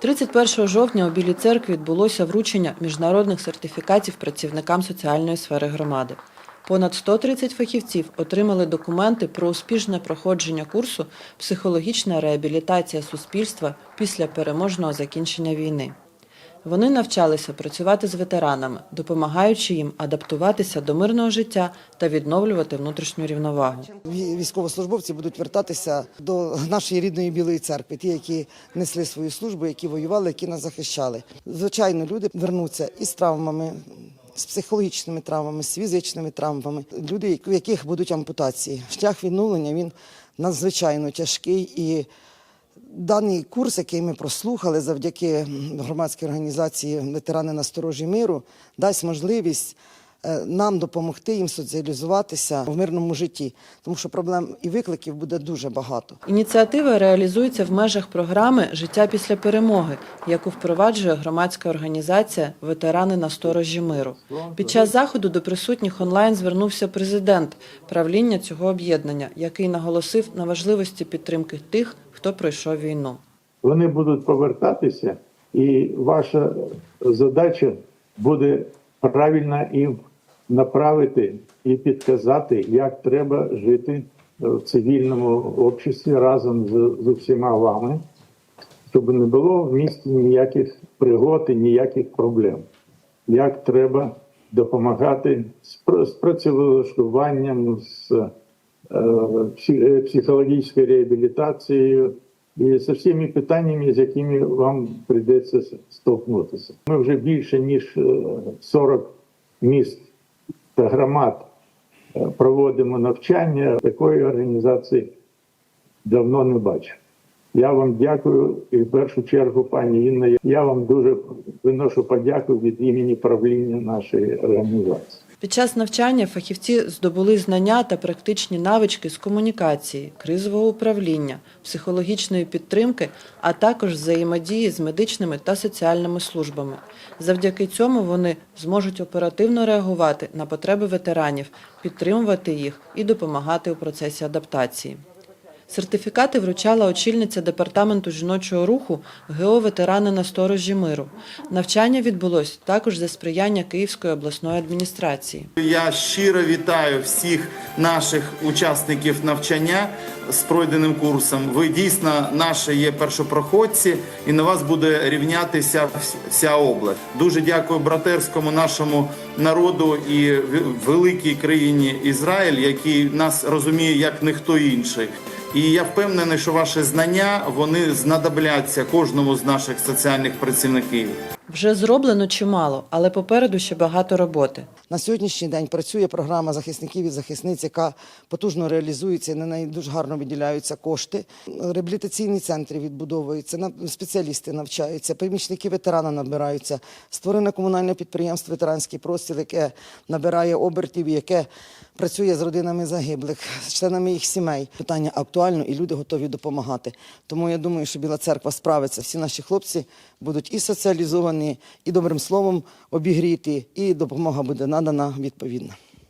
31 жовтня у Білій церкві відбулося вручення міжнародних сертифікатів працівникам соціальної сфери громади. Понад 130 фахівців отримали документи про успішне проходження курсу «Психологічна реабілітація суспільства після переможного закінчення війни». Вони навчалися працювати з ветеранами, допомагаючи їм адаптуватися до мирного життя та відновлювати внутрішню рівновагу. Військовослужбовці будуть вертатися до нашої рідної білої церкви, ті, які несли свою службу, які воювали, які нас захищали. Звичайно, люди вернуться із травмами. З психологічними травмами, з фізичними травмами, люди, у яких будуть ампутації. Шлях відновлення він надзвичайно тяжкий. І даний курс, який ми прослухали завдяки громадській організації Ветерани на сторожі миру, дасть можливість нам допомогти їм соціалізуватися в мирному житті, тому що проблем і викликів буде дуже багато. Ініціатива реалізується в межах програми Життя після перемоги, яку впроваджує громадська організація Ветерани на сторожі миру. Під час заходу до присутніх онлайн звернувся президент правління цього об'єднання, який наголосив на важливості підтримки тих, хто пройшов війну. Вони будуть повертатися, і ваша задача буде правильно їм направити і підказати, як треба жити в цивільному обществі разом з, з усіма вами, щоб не було в місті ніяких пригод і ніяких проблем. Як треба допомагати з, працевлаштуванням, з е, е, психологічною реабілітацією і з всіма питаннями, з якими вам прийдеться столкнутися. Ми вже більше ніж е, 40 міст та громад е, проводимо навчання. Такої організації давно не бачив. Я вам дякую і в першу чергу, пані Інна, я вам дуже виношу подяку від імені правління нашої організації. Під час навчання фахівці здобули знання та практичні навички з комунікації, кризового управління, психологічної підтримки, а також взаємодії з медичними та соціальними службами. Завдяки цьому вони зможуть оперативно реагувати на потреби ветеранів, підтримувати їх і допомагати у процесі адаптації. Сертифікати вручала очільниця департаменту жіночого руху ГО ветерани на сторожі миру. Навчання відбулось також за сприяння Київської обласної адміністрації. Я щиро вітаю всіх наших учасників навчання з пройденим курсом. Ви дійсно наші є першопроходці, і на вас буде рівнятися вся область. Дуже дякую братерському нашому народу і великій країні Ізраїль, який нас розуміє як ніхто інший. І я впевнений, що ваші знання вони знадобляться кожному з наших соціальних працівників. Вже зроблено чимало, але попереду ще багато роботи. На сьогоднішній день працює програма захисників і захисниць, яка потужно реалізується, і на неї дуже гарно виділяються кошти. Реабілітаційні центри відбудовуються, на- спеціалісти навчаються, приміщники ветерана набираються. Створене комунальне підприємство Ветеранський простір, яке набирає обертів, яке працює з родинами загиблих, з членами їх сімей. Питання актуально, і люди готові допомагати. Тому я думаю, що Біла церква справиться. Всі наші хлопці будуть і соціалізовані, і добрим словом обігріти, і допомога буде надана відповідна.